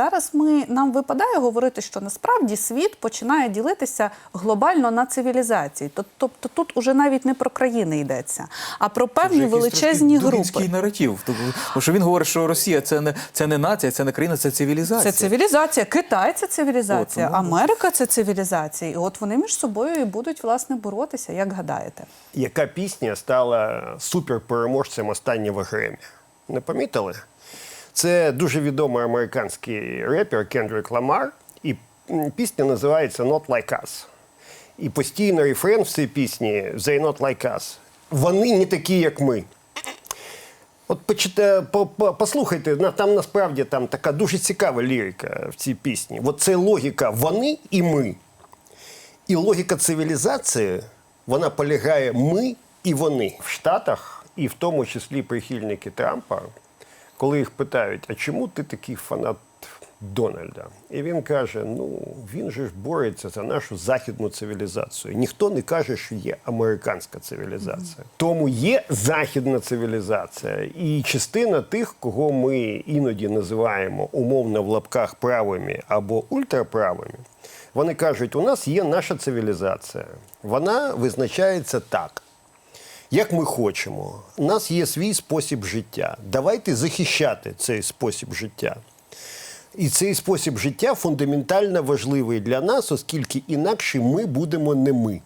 зараз ми нам випадає говорити, що насправді світ починає ділитися глобально на цивілізації. Тобто тут уже навіть не про країни йдеться, а про певні величезні групи. наратив. Тобто, Тому що він говорить, що Росія це не це не нація, це не країна, це цивілізація. Це цивілізація. Китай це цивілізація, От, тому- Америка це цивілізація. І от вони між собою і будуть власне боротися, як гадаєте. Яка пісня стала суперпереможцем останнього Гремі? Не помітили? Це дуже відомий американський репер Кендрик Ламар, і пісня називається Not Like Us. І постійно рефрен в цій пісні They not like us. Вони не такі, як ми. От почите, по, по, послухайте, там насправді там така дуже цікава лірика в цій пісні. От це логіка вони і ми. І логіка цивілізації, вона полягає ми і вони. В Штатах, і в тому числі прихильники Трампа, коли їх питають, а чому ти такий фанат Дональда? І він каже: ну він же ж бореться за нашу західну цивілізацію. Ніхто не каже, що є американська цивілізація. Тому є західна цивілізація, і частина тих, кого ми іноді називаємо умовно в лапках правими або ультраправими. Вони кажуть, у нас є наша цивілізація. Вона визначається так, як ми хочемо. У нас є свій спосіб життя. Давайте захищати цей спосіб життя. І цей спосіб життя фундаментально важливий для нас, оскільки інакше ми будемо не ми.